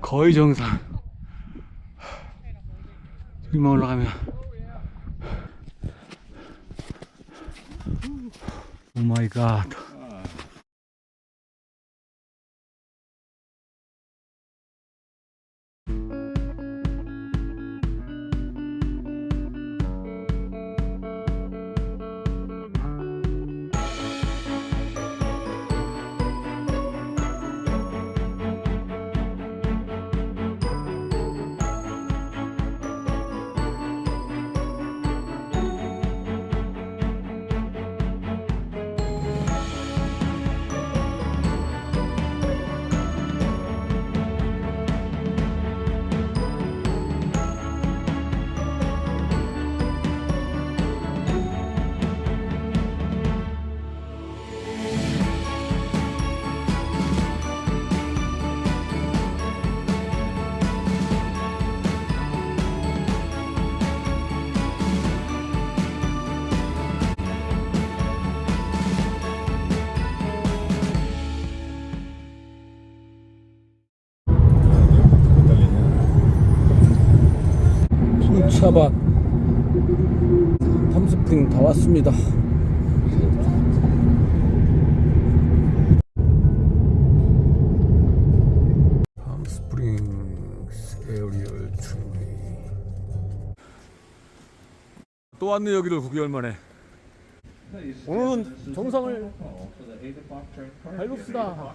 거의 정상. 저기만 올라가면. 오 마이 갓. 핑차밭 탐스프링 다 왔습니다. 또 왔네 여기를 9개월 만에. 오늘은 정상을 밟읍시다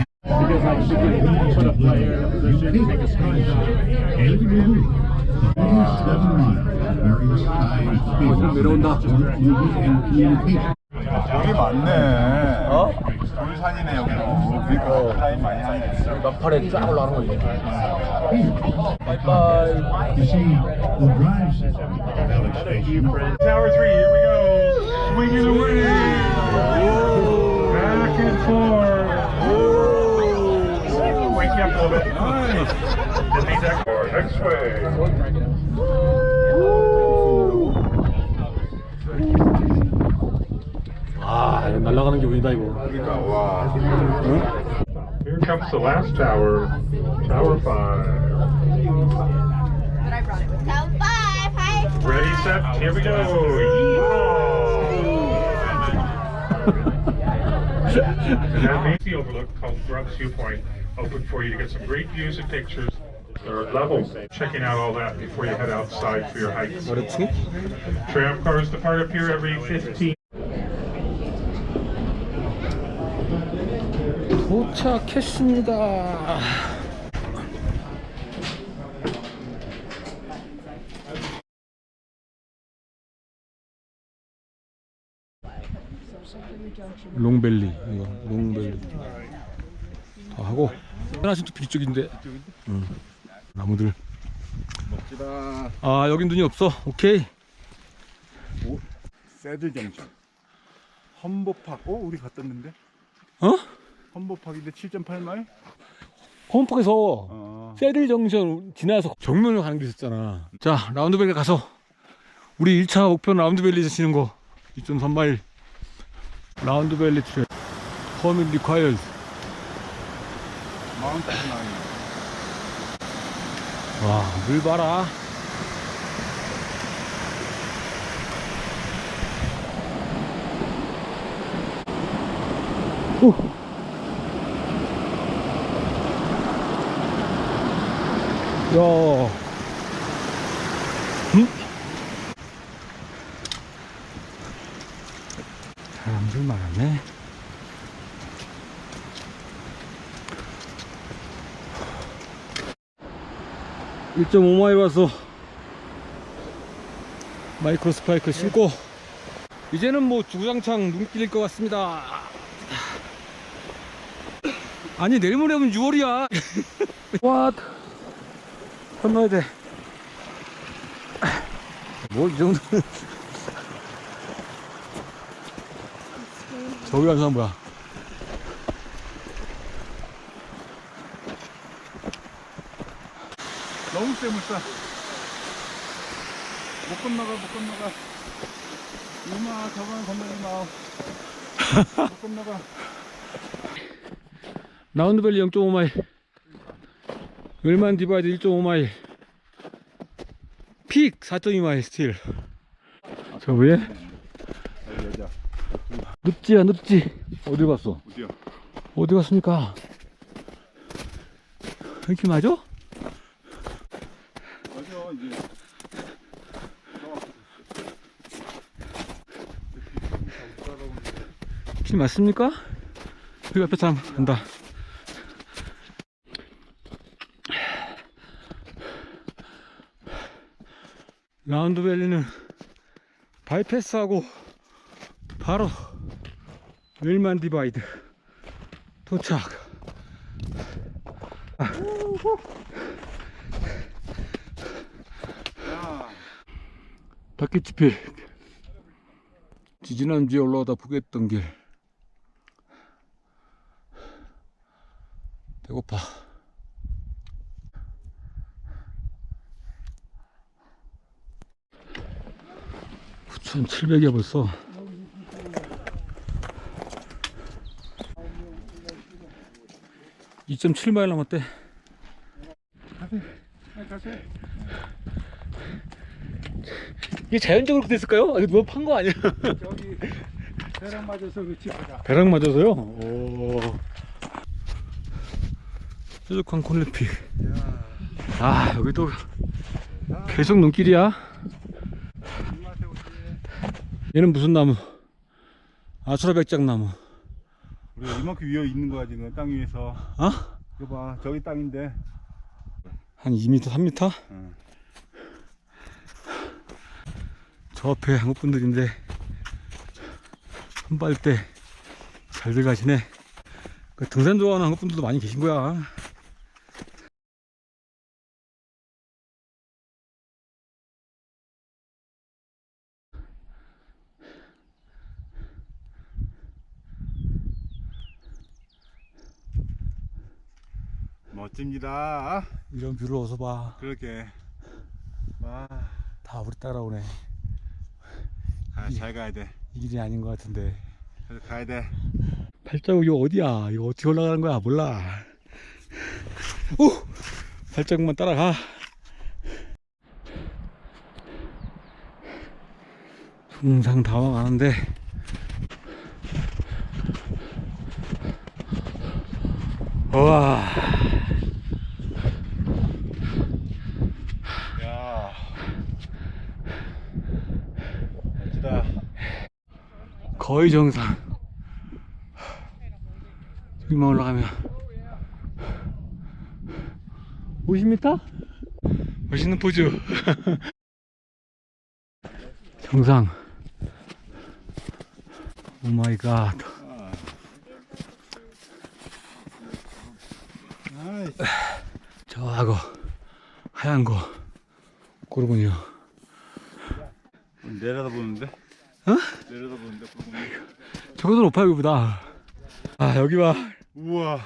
Put a player in a position to make a screenshot. 좀 내려온다 여기 많네. 어? 돌산이네 여기도. 그러니까 타임 많이 하네. 나팔에 쫙 올라가는 거지 빠이빠이 Tower three, here we go. Swinging away. Back and forth. Wake you up a little bit. Nice. Just need that core. Next way. 아 이거 날아가는 기분이다 이거 그러니까 와. Here comes the last tower. Tower five. But I brought it with me. Tell five. Hi. Ready, set, here we go. And that means the overlook called Grubb's Viewpoint, open for you to get some great views and pictures. There are levels. Checking out all that before you head outside for your hike. 아래층? Tram cars depart up here every 15. 도착했습니다 롱벨리 이거 롱벨리 다 하고 하나씩 또 뒤쪽인데 응. 나무들 멋지다. 아 여긴 눈이 없어 오케이 새들 정점. 험보팍. 어, 우리 갔었는데. 어? 험보팍인데 7.8마일? 홈팍에서 어. 세들 정션 지나서 정면으로 가는 게 있었잖아 자 라운드벨리 가서 우리 1차 목표는 라운드벨리에서 치는 거 2.3마일 라운드벨리 트랙 허밋 리콰이어드 나인. 와물 봐라 오. 야. 응? 사람들 많았네. 1.5마일 와서 마이크로 스파이크 신고 이제는 뭐 주구장창 눈길일 것 같습니다. 아니 내일 모레면 6월이야. 와, 건너야 돼. 뭘 이 정도는. 저기 가는 사람 뭐야? 너무 세 물다. 못 건너가 못 건너가. 이마 저건 건너지 마. 못 건너가. 라운드밸리 0.5마일 을만 디바이드 1.5마일 픽 4.2마일 스틸 저 위에. 늪지야 늪지 어디 갔어? 어디야? 어디 갔습니까? 이렇게? 맞아 길 맞습니까? 여기 앞에 사람 간다 라운드밸리는 바이패스하고 바로 웰만 디바이드 도착 야. 바퀴치필 지지난주에 올라오다 포기했던 길 배고파 (9,700이야) 벌써 (2.7마일) 남았대 가세. 이게 자연적으로 그렇게 됐을까요? 아니 누가 판 거 아니야? 저기 배랑 맞아서 그렇지. 배랑 맞아서요? 오. 뾰족한 콘레피. 아, 여기 또 계속 눈길이야. 얘는 무슨 나무? 아수라백작 나무. 우리가 이만큼 위에 있는 거야 지금 땅 위에서. 어? 이거 봐 저기 땅인데. 한 2m, 3m? 응. 저 앞에 한국 분들인데 선발 때 잘들 가시네. 그 등산 좋아하는 한국 분들도 많이 계신 거야. 멋집니다. 이런 뷰를 어서 봐. 그렇게. 와. 다 우리 따라오네. 아, 잘 가야 돼. 이 길이 아닌 것 같은데. 그래서 가야 돼. 발자국 이거 어디야? 이거 어떻게 올라가는 거야? 몰라. 오! 발자국만 따라가. 숭상 당황하는데 와 야. 멋지다. 거의 정상 여기만 올라가면 50m? 멋있는 포즈 정상 오마이갓. 저하고 하얀 거 고르군요 내려다보는데? 어? 내려다보는데 저거도 높아 여기보다 아 여기 봐 우와.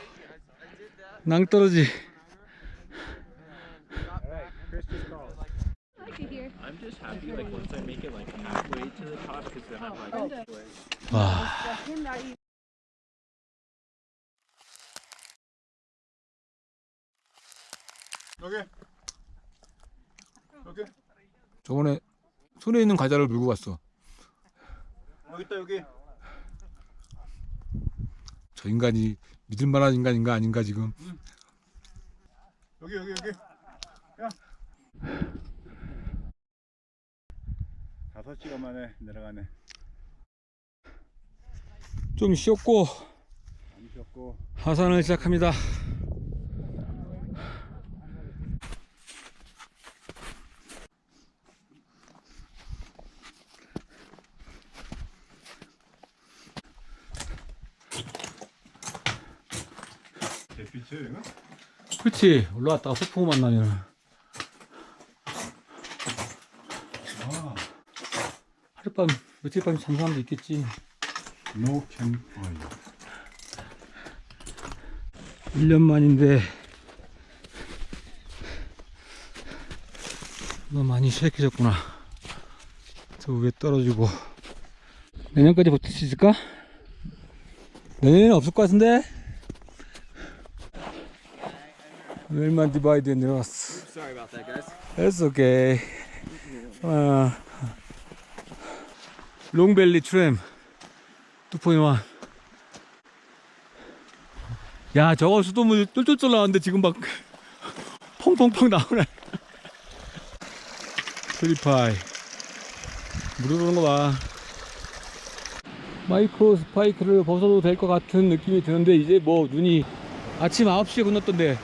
낭떠러지 와 여기. 여기. 저번에 손에 있는 과자를 물고 갔어 여기 있다 여기. 저 인간이 믿을 만한 인간인가 아닌가 지금 여기 여기 여기. 야. 다섯 시간 만에 내려가네. 좀 쉬었고. 하산을 시작합니다 햇빛이야 이거? 그렇지. 올라왔다가 소풍 만나면. 아. 하룻밤 며칠 밤 잠 사람도 있겠지. 노 캠파이어 1년 만인데 너 많이 쇠약해졌구나. 저 위에 떨어지고. 내년까지 버틸 수 있을까? 내년에는 없을 것 같은데? 웰만 디바이드에 내려왔어 Sorry about that, guys. It's okay. 어, 롱벨리 트램 2.1 야 저거 수돗물 쫄쫄쫄 나왔는데 지금 막 펑펑펑 나오네. 프리파이. 물에 오는 거 봐. 마이크로 스파이크를 벗어도 될 것 같은 느낌이 드는데 이제 뭐 눈이 아침 9시에 건넜던데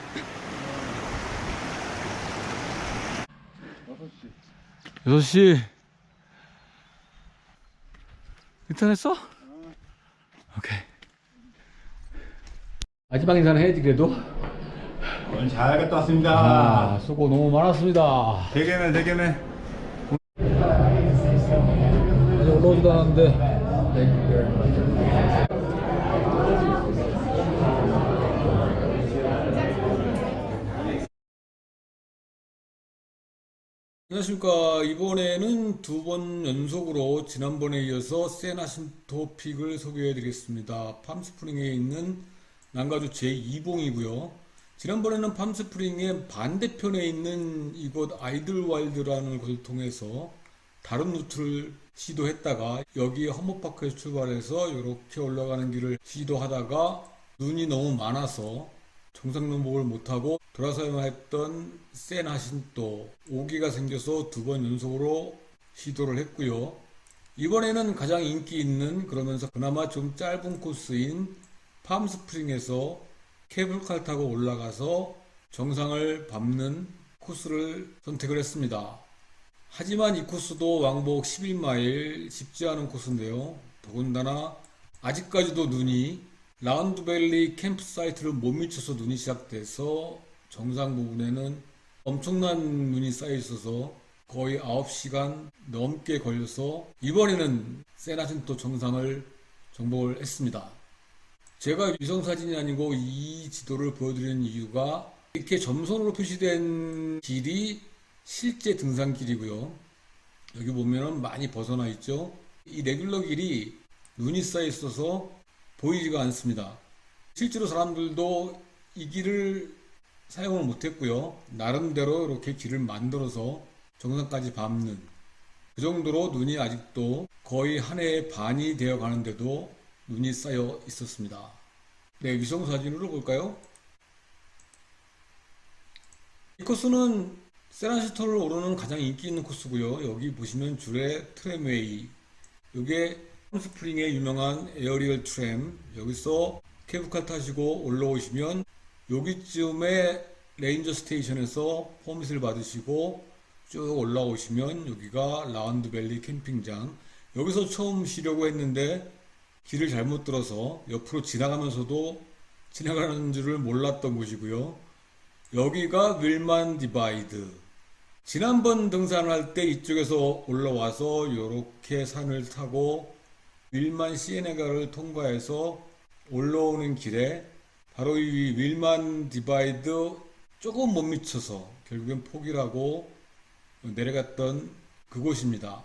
6시 6시. 괜찮았어? 오케이. 마지막 인사는 해야지 그래도. 오늘 잘 갔다 왔습니다. 아 수고 너무 많았습니다. 대개네 대개네 올라오지도 않았는데 안녕하십니까? 이번에는 두 번 연속으로 지난번에 이어서 세나신토픽을 소개해 드리겠습니다. 팜스프링에 있는 난가주 제2봉이고요. 지난번에는 팜스프링의 반대편에 있는 이곳 아이들와일드라는 곳을 통해서 다른 루트를 시도했다가 여기 허머파크에서 출발해서 이렇게 올라가는 길을 시도하다가 눈이 너무 많아서 정상 등록을 못하고 돌아서야만 했던 세나신또 오기가 생겨서 두 번 연속으로 시도를 했고요. 이번에는 가장 인기 있는 그러면서 그나마 좀 짧은 코스인 팜스프링에서 케이블카를 타고 올라가서 정상을 밟는 코스를 선택을 했습니다. 하지만 이 코스도 왕복 11마일 쉽지 않은 코스인데요. 더군다나 아직까지도 눈이 라운드밸리 캠프사이트를 못 미쳐서 눈이 시작돼서 정상 부분에는 엄청난 눈이 쌓여 있어서 거의 9시간 넘게 걸려서 이번에는 세나신토 정상을 정복을 했습니다. 제가 위성사진이 아니고 이 지도를 보여드리는 이유가 이렇게 점선으로 표시된 길이 실제 등산길이고요. 여기 보면은 많이 벗어나 있죠. 이 레귤러 길이 눈이 쌓여 있어서 보이지가 않습니다. 실제로 사람들도 이 길을 사용을 못했고요. 나름대로 이렇게 길을 만들어서 정상까지 밟는 그 정도로 눈이 아직도 거의 한 해의 반이 되어 가는데도 눈이 쌓여 있었습니다. 네, 위성 사진으로 볼까요? 이 코스는 세란시토를 오르는 가장 인기 있는 코스고요. 여기 보시면 줄에 트램웨이, 이게 스프링의 유명한 에어리얼 트램. 여기서 케이블카 타시고 올라오시면 여기쯤에 레인저 스테이션에서 퍼밋을 받으시고 쭉 올라오시면 여기가 라운드밸리 캠핑장. 여기서 처음 쉬려고 했는데 길을 잘못 들어서 옆으로 지나가면서도 지나가는 줄을 몰랐던 곳이고요. 여기가 윌만 디바이드. 지난번 등산할 때 이쪽에서 올라와서 이렇게 산을 타고 윌만 시에네가를 통과해서 올라오는 길에 바로 이 윌만 디바이드 조금 못 미쳐서 결국엔 포기하고 내려갔던 그곳입니다.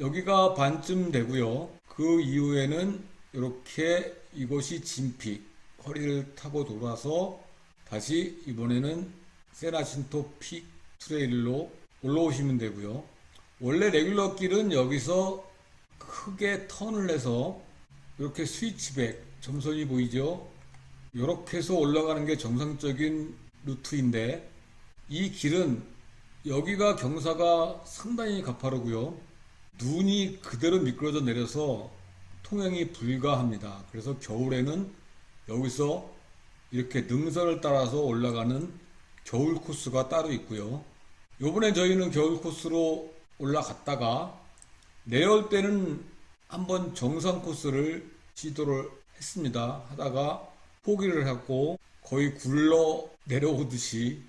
여기가 반쯤 되고요. 그 이후에는 이렇게 이곳이 진픽 허리를 타고 돌아서 다시 이번에는 세나신토 픽 트레일로 올라오시면 되고요. 원래 레귤러 길은 여기서 크게 턴을 해서 이렇게 스위치백 점선이 보이죠? 이렇게 해서 올라가는 게 정상적인 루트인데 이 길은 여기가 경사가 상당히 가파르고요. 눈이 그대로 미끄러져 내려서 통행이 불가합니다. 그래서 겨울에는 여기서 이렇게 능선을 따라서 올라가는 겨울 코스가 따로 있고요. 요번에 저희는 겨울 코스로 올라갔다가 내려올 때는 한번 정상 코스를 시도를 했습니다. 하다가 포기를 하고 거의 굴러 내려오듯이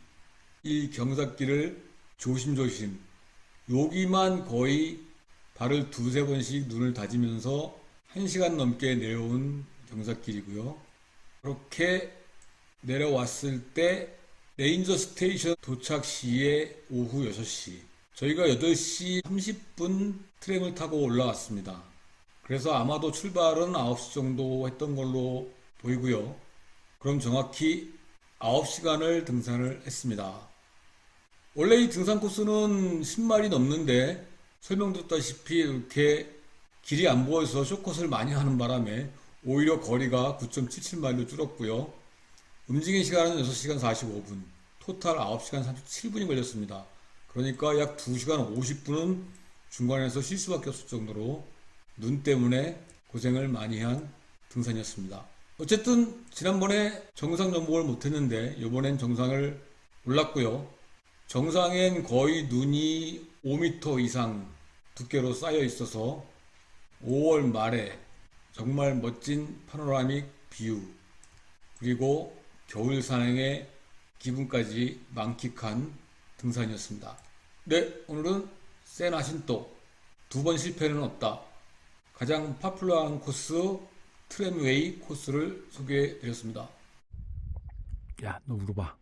이 경사길을 조심조심 여기만 거의 발을 두세 번씩 눈을 다지면서 한 시간 넘게 내려온 경사길이고요. 그렇게 내려왔을 때 레인저 스테이션 도착 시에 오후 6시. 저희가 8시 30분 트램을 타고 올라왔습니다. 그래서 아마도 출발은 9시 정도 했던 걸로 보이고요. 그럼 정확히 9시간을 등산을 했습니다. 원래 이 등산 코스는 10마일이 넘는데 설명드렸다시피 이렇게 길이 안 보여서 쇼컷을 많이 하는 바람에 오히려 거리가 9.77마일로 줄었고요. 움직인 시간은 6시간 45분, 토탈 9시간 37분이 걸렸습니다. 그러니까 약 2시간 50분은 중간에서 쉴 수밖에 없을 정도로 눈 때문에 고생을 많이 한 등산이었습니다. 어쨌든 지난번에 정상 정복을 못했는데 이번엔 정상을 올랐고요. 정상엔 거의 눈이 5m 이상 두께로 쌓여 있어서 5월 말에 정말 멋진 파노라믹 뷰 그리고 겨울 산행의 기분까지 만끽한 등산이었습니다. 네, 오늘은 세나신또 두 번 실패는 없다. 가장 파퓰러한 코스 트램웨이 코스를 소개해 드렸습니다. 야, 너 물어봐.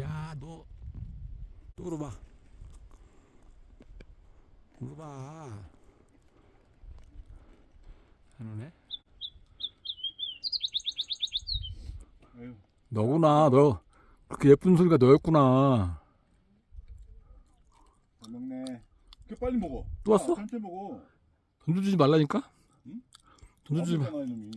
야, 너, 또 물어봐. 물어봐. 안 오네? 너구나, 너. 그렇게 예쁜 소리가 너였구나. 잘 먹네. 이렇게 빨리 먹어. 또 왔어? 천천히 먹어. 던져주지 말라니까? 응? 던져주지 마. 아무렇게나 이놈이.